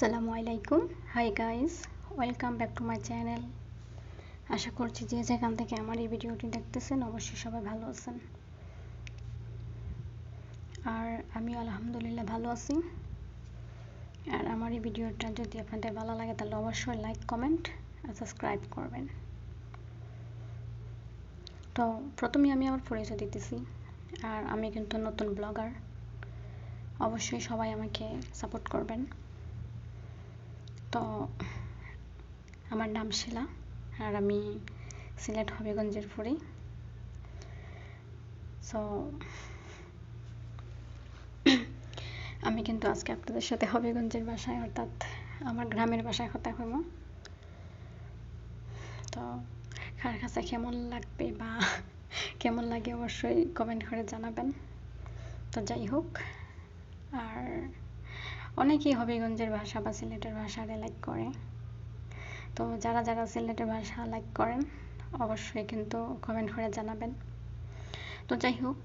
আসসালামু আলাইকুম। Hi guys welcome back to my channel আশা করছি যে যেখান থেকে আমার এই ভিডিওটি দেখতেছেন, অবশ্যই সবাই ভালো আছেন। আর আমি আলহামদুলিল্লাহ ভালো আছি। আর আমার এই ভিডিওটা যদি আপনাদের ভালো লাগে, তাহলে অবশ্যই লাইক কমেন্ট আর সাবস্ক্রাইব করবেন। তো প্রথমে আমি আমার পরিচয় দিতেছি। আর আমি কিন্তু নতুন ব্লগার অবশ্যই সবাই আমাকে সাপোর্ট করবেন। তো আমার নাম শিলা, আর আমি সিলেট হবিগঞ্জের পড়ি সো আমি কিন্তু আজকে আপনাদের সাথে হবিগঞ্জের বাসায়, অর্থাৎ আমার গ্রামের বাসায় কথা হইব তো কার কাছে কেমন লাগবে বা কেমন লাগে অবশ্যই কমেন্ট করে জানাবেন। তো যাই হোক, আর অনেকেই হবিগঞ্জের ভাষা বা সিলেটের ভাষা লাইক করে। তো যারা যারা সিলেটের ভাষা লাইক করেন, অবশ্যই কিন্তু কমেন্ট করে জানাবেন। তো যাই হোক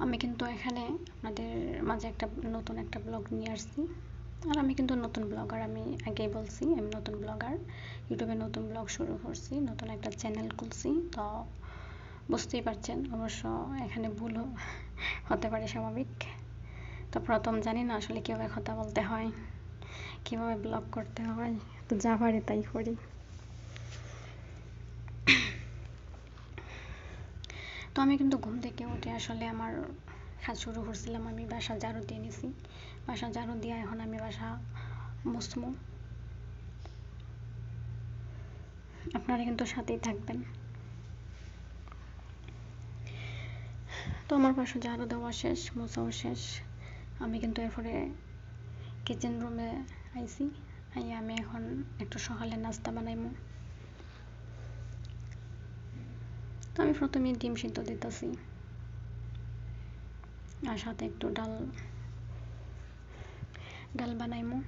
আমি কিন্তু এখানে আপনাদের মাঝে একটা নতুন একটা ব্লগ নিয়ে আসছি। আর আমি কিন্তু নতুন ব্লগার আমি আগেই বলছি, আমি নতুন ব্লগার ইউটিউবে নতুন ব্লগ শুরু করছি, নতুন একটা চ্যানেল খুলছি। তো বুঝতেই পারছেন, অবশ্য এখানে ভুল হতে পারে স্বাভাবিক। তো প্রথম জানি না আসলে কীভাবে কথা বলতে হয়, কীভাবে ব্লগ করতে হয়, তো যা পারি তাই করি। তো আমি কিন্তু ঘুম থেকে উঠে আসলে আমার কাজ শুরু করছিলাম, আমি বাসা ঝাড়ু দিয়ে নিছি। বাসা ঝাড়ু দিয়ে এখন আমি বাসা মুসমু আপনারা কিন্তু সাথেই থাকবেন। তো আমার বাসা ঝাড়ু দেওয়া শেষ, মোছাও শেষ। আমি কিন্তু এরপরে কিচেন রুমে আইছি। আই আমি এখন একটু সকালে নাস্তা বানাইমু। তো আমি প্রথমে ডিম সিদ্ধ দিতেছি। আর সাথে একটু ডাল ডাল বানাইমু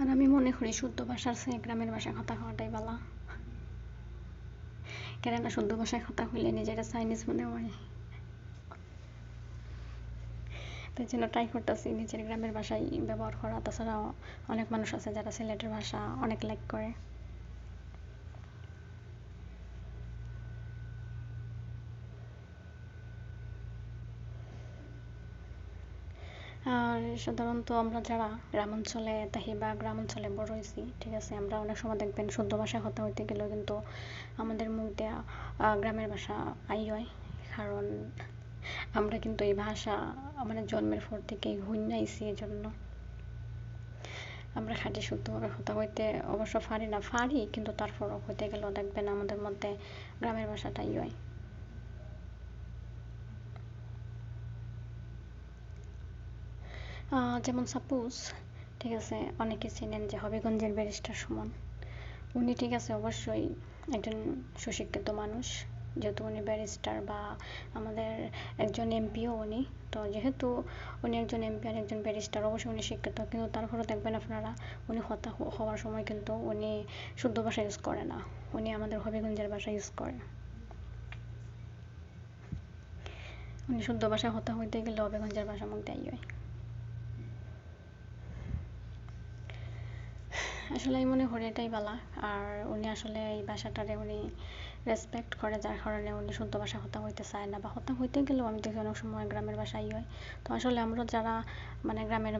আর আমি মনে করি, শুদ্ধ ভাষার চেয়ে গ্রামের ভাষায় কথা হওয়াটাই ভালো। কেননা শুদ্ধ ভাষায় কথা হইলে নিজেরা চাইনিজ মনে হয়? তাই জন্য ট্রাই করতেছি নিজের গ্রামের ভাষায় ব্যবহার করা। তাছাড়া অনেক মানুষ আছে যারা সিলেটের ভাষা অনেক লাইক করে আর সাধারণত আমরা যারা গ্রাম অঞ্চলে থাকি বা গ্রাম অঞ্চলে বড় হয়েছি, ঠিক আছে, আমরা অনেক সময় দেখবেন শুদ্ধ ভাষায় কথা হইতে গেলেও কিন্তু আমাদের মুখ দেওয়া গ্রামের ভাষা আই হয়, কারণ আমরা কিন্তু এই ভাষা আমাদের জন্মের পর থেকেই হুইনাইছি এই জন্য আমরা খাঁটি শুদ্ধভাবে কথা হইতে অবশ্য পারি না, পারি, কিন্তু তারপরও হইতে গেলেও দেখবেন আমাদের মধ্যে গ্রামের ভাষাটাই হয়। যেমন সাপোজ ঠিক আছে, অনেকে চেনেন যে হবিগঞ্জের ব্যারিস্টার সুমন। উনি ঠিক আছে, অবশ্যই একজন সুশিক্ষিত মানুষ। যেহেতু উনি ব্যারিস্টার বা আমাদের একজন এমপিও উনি, তো যেহেতু উনি একজন এমপি আর একজন ব্যারিস্টার অবশ্যই উনি শিক্ষিত। কিন্তু তারপরে দেখবেন আপনারা, উনি হতা হওয়ার সময় কিন্তু উনি শুদ্ধ ভাষা ইউজ করে না। উনি আমাদের হবিগঞ্জের ভাষা ইউজ করে। উনি শুদ্ধ ভাষা হতা হইতে গেলে হবিগঞ্জের ভাষা মুখ দেয় হয় আসলে আমি মনে করি এটাই বলা। আর উনি আসলে এই ভাষাটারে উনি রেসপেক্ট করে, যার কারণে উনি শুদ্ধ ভাষা হতা হইতে চায় না। বা হতা হইতে গেলেও আমি দেখি অনেক সময় গ্রামের ভাষাই হয়। তো আসলে আমরা যারা মানে গ্রামের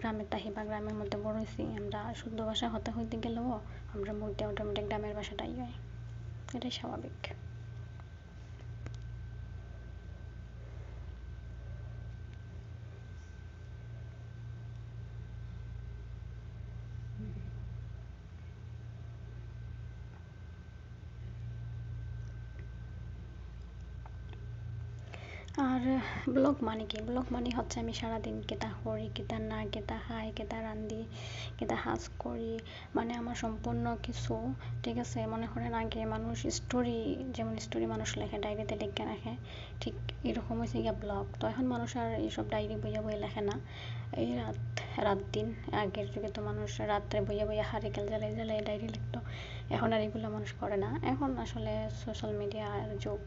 গ্রামের তাহি বা গ্রামের মধ্যে বড় হয়েছি, আমরা শুদ্ধ ভাষা হতা হইতে গেলেও আমরা মধ্যে অটোমেটিক গ্রামের ভাষাটাই হয়। এটাই স্বাভাবিক আর ব্লগ মানে কি? ব্লগ মানে হচ্ছে আমি সারাদিন কেতা করি কেতা না কেতা খাই কেতা রান্ধি কেতা হাজ করি মানে আমার সম্পূর্ণ কিছু, ঠিক আছে? মনে করেন আগে মানুষ স্টোরি যেমন স্টোরি মানুষ লেখে ডায়েরিতে লিখে রাখে, ঠিক এরকম হয়েছে গিয়া ব্লগ তো এখন মানুষ আর এইসব ডায়েরি বইয়া বইয়া লেখে না। এই রাত রাত দিন, আগের যুগে তো মানুষ রাত্রে বইয়া বইয়া হারিকেল জ্বালাই জ্বালাই ডায়েরি লিখতো, এখন আর এগুলো মানুষ করে না। এখন আসলে সোশ্যাল মিডিয়ার যুগ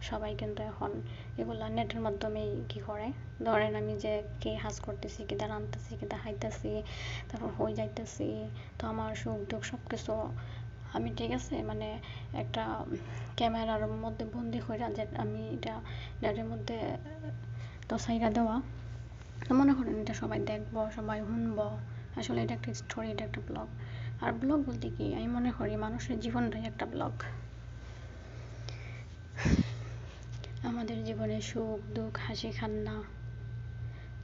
সবাই কিন্তু এখন এগুলা নেটের মাধ্যমেই কি করে? ধরেন আমি যে কে হাজ করতেছি কেদা রানতেছি কেদা খাইতেছি তারপর হয়ে যাইতেছি, তো আমার সুখ দুঃখ সব কিছু আমি ঠিক আছে? মানে একটা ক্যামেরার মধ্যে বন্দি করে যে আমি এটা নেটের মধ্যে তো সাইরা দেওয়া। তো মনে করেন এটা সবাই দেখব, সবাই শুনব। আসলে এটা একটা স্টোরি এটা একটা ব্লগ আর ব্লগ বলতে কি? আমি মনে করি মানুষের জীবনটাই একটা ব্লগ আমাদের জীবনে সুখ, দুঃখ, হাসি, কান্না,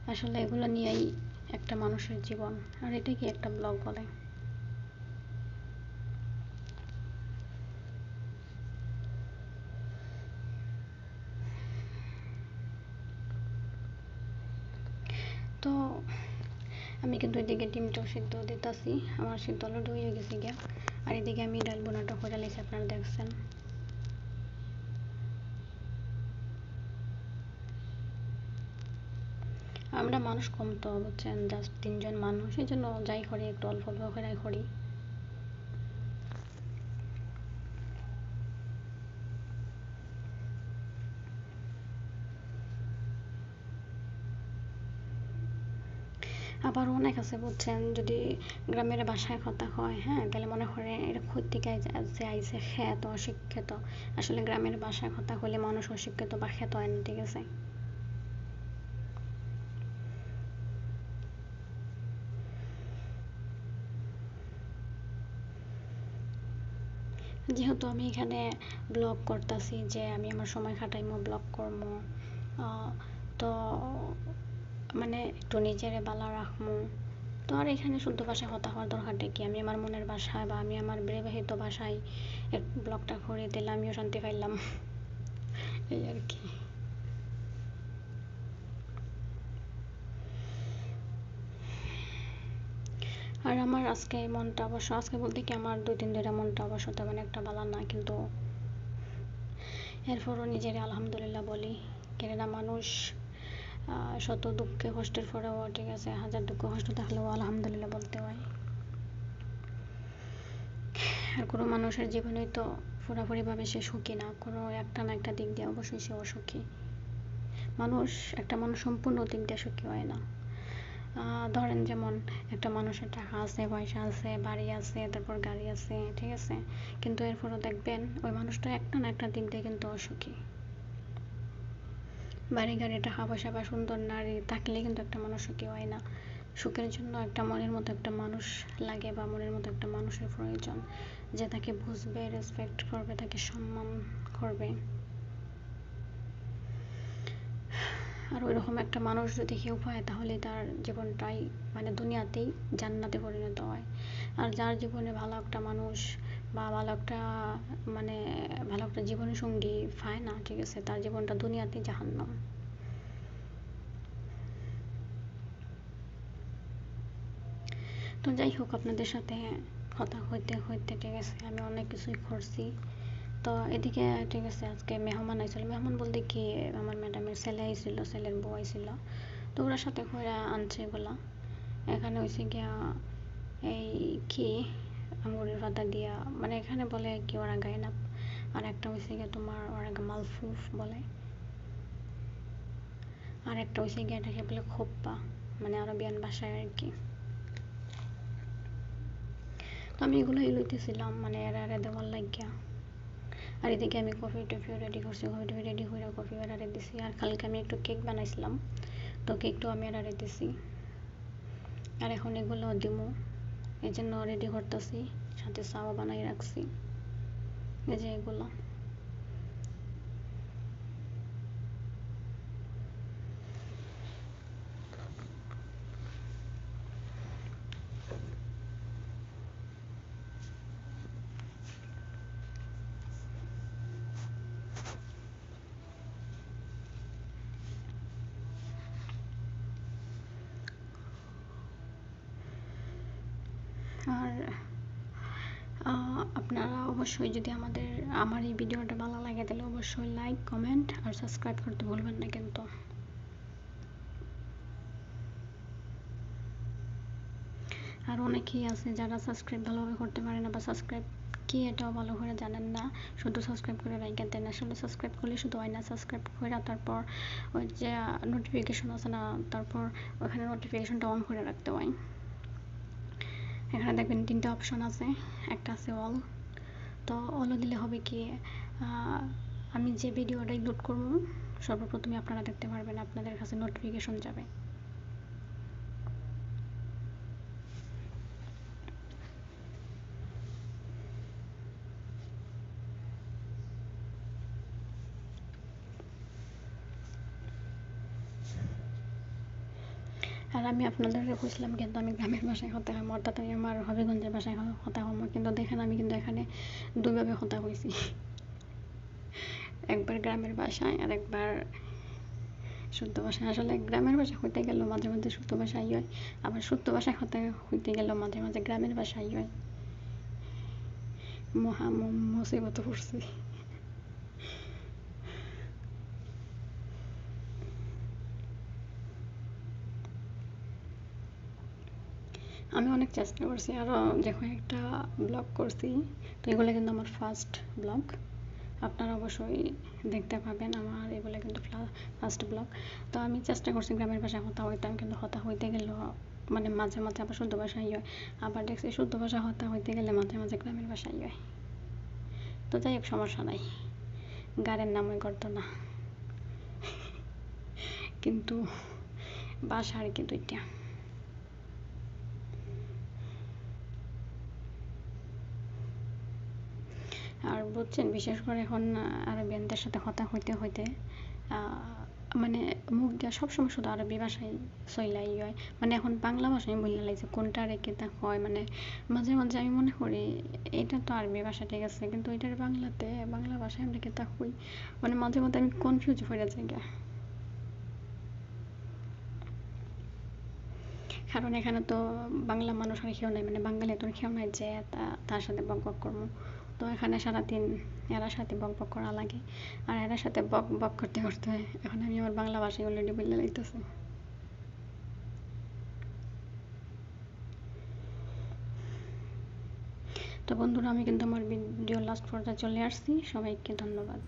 আসলে এগুলো নিয়েই একটা মানুষের জীবন। আর এটাকে একটা ব্লগ বলে। তো আমি কিন্তু এদিকে ডিমটাও সিদ্ধ দিতেছি। আমার সিদ্ধ আলু হয়ে গেছে গিয়া। আর এদিকে আমি ডাল বোনাটা করে লাইছি আপনারা দেখছেন। আমরা মানুষ কম তো, বুঝছেন? জাস্ট তিনজন মানুষ, এই জন্য যাই করি, একটু অল্প অল্প করে করি। আবার অনেক আছে, বুঝছেন? যদি গ্রামের বাসায় কথা হয় হ্যাঁ? তাহলে মনে করে এটা থেকে যে আইসে খ্যাত, অশিক্ষিত। আসলে গ্রামের বাসায় কথা হলে মানুষ অশিক্ষিত বা খ্যাত হয় না, ঠিক আছে? যেহেতু আমি এখানে ব্লগ করতেছি যে আমি আমার সময় খাটাইমো ব্লগ করব তো মানে একটু নিজেরে বালা রাখমু। তো আর এখানে শুদ্ধ ভাষায় কথা হওয়ার দরকারটা কি? আমি আমার মনের ভাষায় বা আমি আমার ব্যবহৃত ভাষায় ব্লগটা করে দিলে আমিও শান্তি পাইলাম। এই আর কি। আর আমার আজকে মনটা অবশ্য, আজকে বলতে কি আমার দুই দিন ধরে মনটা অবশ্য তেমন একটা ভালো না, কিন্তু এরপরও নিজের আলহামদুলিল্লাহ বলি। কেননা মানুষ শত দুঃখে কষ্টের পরেও, ঠিক আছে, হাজার দুঃখ কষ্ট থাকলেও আলহামদুলিল্লাহ বলতে হয়। আর কোনো মানুষের জীবনে তো পুরাপুরিভাবে সে সুখী না, কোনো একটা না একটা দিক দিয়ে অবশ্যই সে অসুখী মানুষ, একটা মানুষ সম্পূর্ণ দিক দিয়ে সুখী হয় না। ধরেন যেমন একটা মানুষের টাকা আছে, পয়সা আছে, বাড়ি আছে, তারপর গাড়ি আছে, ঠিক আছে? কিন্তু এরপরও দেখবেন ওই মানুষটা একটা না একটা দিক দিয়ে কিন্তু অসুখী। বাড়ি, গাড়ি, টাকা পয়সা বা সুন্দর নারী থাকলে কিন্তু একটা মানুষ সুখী হয় না। সুখের জন্য একটা মনের মতো একটা মানুষ লাগে বা মনের মতো একটা মানুষের প্রয়োজন। যে তাকে বুঝবে রেসপেক্ট করবে, তাকে সম্মান করবে। আর ওইরকম একটা মানুষ যদি কেউ পায়, তাহলে তার জীবনটাই মানে দুনিয়াতেই জান্নাতে পরিণত হয়। আর যার জীবনে ভালো একটা মানুষ বা ভালো একটা মানে ভালো একটা জীবন সঙ্গী পায় না, ঠিক আছে, তার জীবনটা দুনিয়াতেই জাহান্নাম। তো যাই হোক, আপনাদের সাথে কথা হইতে হইতে, ঠিক আছে, আমি অনেক কিছুই করছি। তো এদিকে ঠিক আছে, আজকে মেহমান আইছিল। মেহমান বলতে কি, আমার ম্যাডামের ছেলে আইছিল, ছেলের বউ আইছিল। তো ওরা সাথে করে আনছে এগুলা। এখানে হয়েছে গিয়া এই কি, আঙ্গুরের পাতা দিয়া মানে এখানে বলে কি ওরা গায়ে না আর একটা হয়েছে গিয়া তোমার, ওরা মালফুফ বলে। আর একটা হয়েছে গিয়া এটাকে বলে খোপ্পা মানে আরবিয়ান ভাষায় আর কি। তো আমি এগুলোই লইতেছিলাম মানে এরা এরা দেওয়ার লাগিয়া। আর এদিকে আমি কফি টফিও রেডি করছি, কফি টফি রেডি করে কফি আরে দিছি। আর কালকে আমি একটু কেক বানাইছিলাম, তো কেকটাও আমি আরে দিছি। আর এখন এগুলো দিমু। এই জন্য রেডি করতেছি, সাথে চাও বানাই রাখছি। এই যে এগুলো আর আহ, আপনারা অবশ্যই যদি আমাদের, আমার এই ভিডিওটা ভালো লাগে, তাহলে অবশ্যই লাইক কমেন্ট আর সাবস্ক্রাইব করতে ভুলবেন না কিন্তু। আর অনেকেই আছে যারা সাবস্ক্রাইব ভালোভাবে করতে পারে না বা সাবস্ক্রাইব কি এটাও ভালো করে জানেন না, শুধু সাবস্ক্রাইব করে রাখেন দেন। আসলে সাবস্ক্রাইব করলে শুধু হয় না সাবস্ক্রাইব করে তারপর ওই যে নোটিফিকেশন আছে না, তারপর ওখানে নোটিফিকেশনটা অন করে রাখতে হয়। এখানে দেখবেন তিনটা অপশন আছে, একটা আছে অল তো অলো দিলে হবে কি আমি যে ভিডিওটাই লোড করব, সর্বপ্রথমে আপনারা দেখতে পারবেন, আপনাদের কাছে নোটিফিকেশন যাবে। আর আমি আপনাদের কইছিলাম কিন্তু আমি গ্রামের ভাষায় কথা হম অর্থাৎ আমি আমার হবিগঞ্জের ভাষায় কথা হম কিন্তু দেখেন, আমি কিন্তু এখানে দুইভাবে কথা কইছি একবার গ্রামের ভাষায় আর একবার শুদ্ধ ভাষায় আসলে গ্রামের ভাষা হইতে গেলেও মাঝে মাঝে শুদ্ধ ভাষাই হয়, আবার শুদ্ধ ভাষায় হতে হইতে গেলেও মাঝে মাঝে গ্রামের ভাষাই হয়। মহা মুসিবত পড়ছি। আমি অনেক চেষ্টা করছি আরও যে কয়েকটা ব্লগ করছি, তো এগুলো কিন্তু আমার ফার্স্ট ব্লগ আপনারা অবশ্যই দেখতে পাবেন আমার এগুলো কিন্তু ফার্স্ট ব্লগ তো আমি চেষ্টা করছি গ্রামের ভাষায় হতা হইতাম কিন্তু হতা হইতে গেল মানে মাঝে মাঝে আবার শুদ্ধ ভাষাই হয়। আবার দেখছি শুদ্ধ ভাষা হতা হইতে গেলে মাঝে মাঝে গ্রামের ভাষাই হয়। তো যাই হোক, সমস্যা নাই। গাড়ির নাম ওই করতো না। কিন্তু বাসা আর কি আর বুঝছেন, বিশেষ করে এখন আরবিয়ানদের সাথে কথা হইতে হইতে মানে মুখ দিয়া সবসময় শুধু আরবি ভাষায় চইলাই হয়। মানে এখন বাংলা ভাষায় বললে লাগছে কোনটা রেখে তা হয়? মানে মাঝে মাঝে আমি মনে করি এটা তো আরবি ভাষা ঠিক আছে, কিন্তু এটার বাংলাতে, বাংলা ভাষায় আমরা কেতা হই। মানে মাঝে মাঝে আমি কনফিউজ হয়ে যাই গা। কারণ এখানে তো বাংলা মানুষ আর কেউ নাই মানে বাঙালি তো কেউ নাই যে তার সাথে বক বক করব। তো এখানে সারাদিন এরা সাথে বক বক করা লাগে। আর এরা সাথে বক বক করতে করতে এখন আমি আমার বাংলা ভাষায় অলরেডি বলে লাইতেছি। তো বন্ধুরা, আমি কিন্তু আমার ভিডিও লাস্ট পর্যায়ে চলে আসছি। সবাইকে ধন্যবাদ।